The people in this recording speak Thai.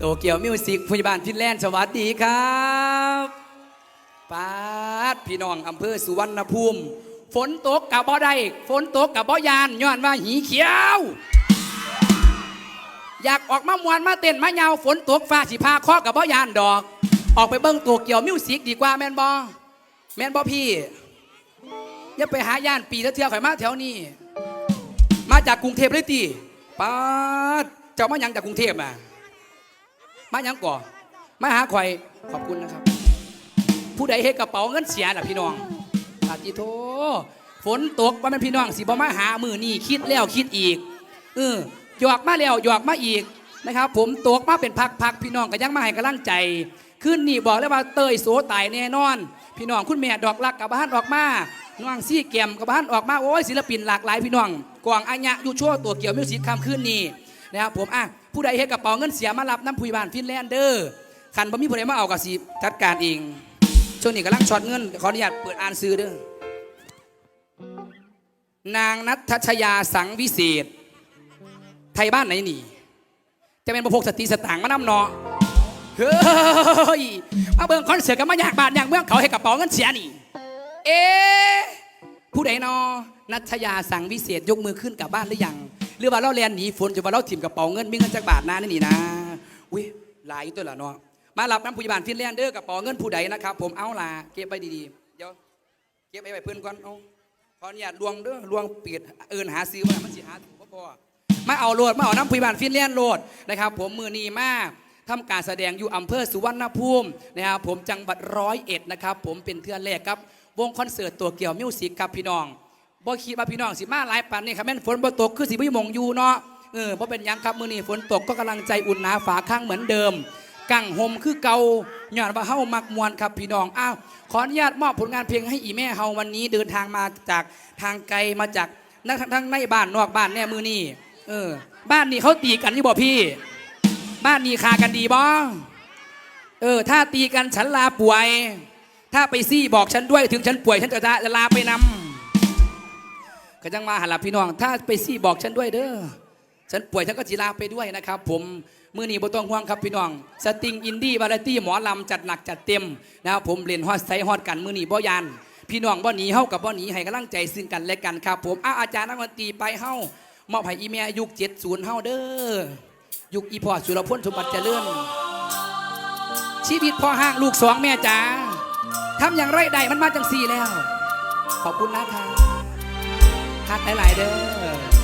โตเกียวมิวสิกพยาบาลฟินแลนด์สวัสดีครับปาดพี่น้องอำเภอสุวรรณภูมิ ฝนตกกับบ่ได้ฝนตกกับบ่ยานย้อนว่าหีเขียว อยากออกมามวนมาเต้นมาเยาวฝนตกฟ้าสิพาเคอกับบ่ยานดอก ออกไปเบิ้งตัวเกี่ยวมิวสิกดีกว่าแมนบอแมนบอพี่อย่าไปหาย่านปีแล้วเที่ยวข่อยมาแถวนี้ มาจากกรุงเทพเลยตีป้าดเจ้ามายังจากกรุงเทพมา มาหยังก่อมาหาข่อยขอบคุณนะครับ ผู้ใดเฮ็ดกระเป๋าเงินเสียน่ะพี่น้องปาจิโทฝนตกว่าแมันพี่น้องสิบ่มาหามือนี่คิดแล้วคิดอีกเออหยอกมาแล้วหยอกมาอีกนะครับ ผมตกมาเป็นพักๆพี่น้องก็ยังมาให้กำลังใจขึ้นนี่บอกเลยว่าเตยโสตายแน่นอน พี่น้องคุณแม่ดอกลักกับบ้านออกมาน้องซี่แกมกับบ้านออกมาโอ้ยศิลปินหลากหลายพี่น้องกวางอัญญะอยู่ชั่วตัวเกี่ยวมิวสิกคำขึ้นนี่ นะครับผมอะผู้ใดเฮ็ดกระเป๋าเงินเสียมารับน้ำพุยบานฟินแลนด์เดอร์คันบ่มีผู้ใดมาเอากระสีจัดการเองช่วงนี้กำลังช็อตเงินขออนุญาตเปิดอ่านซื้อเด้อนางนัทชยาสังวิเศษ ไทยบ้านไหนนี่จะเป็นประพกสติสตางค์มานำเนาะเฮ้ยมาเบิ่งคอนเสิร์ตกันมาอยากบาทอยากเมืองเขาให้กระเป๋าเงินเสียนี่ เอ๊ผู้ใดเนอนัทยาสังวิเศษยกมือขึ้นกลับบ้านหรือยัง หรือว่าเราเรียนหนีฝนจะว่าเราถิ่มกระเป๋าเงินมีเงินจากบาทนานี่นี่นะอุ้ยหลายตัวละเนาะมารับน้ำผู้ใหญ่บ้านฟินแลนด์เด้อกระเป๋าเงินผู้ใดนะครับ ผมเอาล่ะเก็บไปดีๆเดี๋ยวเก็บไปไว้เพื่อนก่อนเอาขออนุญาตลวงเด้อลวงเปียดเอินหาซื้อมามันสิหาถูกบ่พอมาเอาโลดมาเอาน้ำผู้ใหญ่บ้านฟินแลนด์โลดนะครับ ผมมือนีมากทำการแสดงอยู่อำเภอสุวรรณภูมินะครับผมจังหวัดร้อยเอ็ดนะครับ ผมเป็นเทือนแรกครับ วงคอนเสิร์ตตัวเกี่ยวมิวสิกครับพี่น้อง บ่คิดว่าพี่น้องสิมาหลายปันนี่ครับแม่นฝนบ่ตกคือสิบ่มีหมงอยู่เนาะเออบ่เป็นหยังครับมื้อนี้ฝนตกก็กำลังใจอุ่นหนาฝาข้างเหมือนเดิมกังหมคือเก่าย้อนว่าเฮามักมวนครับพี่น้องอ้าวขออนุญาตมอบผลงานเพลงให้อีแม่เฮาวันนี้เดินทางมาจากทางไกลมาจากนักทั้งในบ้านนอกบ้านแน่มือนี่เออ บ้านนี้เขาตีกันนี่บ่พี่ บ้านนี้คากันดีบ่เออ ถ้าตีกันฉันลาป่วย ถ้าไปซี่บอกฉันด้วยถึงฉันป่วยฉันจะจะลาไปนำ ก็จังมาหาลับพี่น้อง ถ้าไปซี่บอกฉันด้วยเด้อฉันป่วยฉันก็จีลาไปด้วยนะครับ ผมมือนี้บ่ต้องห่วงครับพี่น้องสติงอินดี้วาไรตี้หมอลำจัดหนักจัดเต็มนะครับผมเล่นฮอดไซฮอดกันมือนี้บ่ยันพี่น้องบ่หนีเฮากับบ่หนีให้กำลังใจซึ่งกันและกันครับ ผมอ้าอาจารย์นักดนตรีไปเฮามอบให้อีเมียยุค70เฮาเด้อยุคอีพอสุรพลสมบัติเจริญชีวิตพ่อห้างลูกสองแม่จ๋าทำอย่างไรได้มันมาจังสี่แล้ว ขอบคุณนะครับ ทักหลายๆเด้อ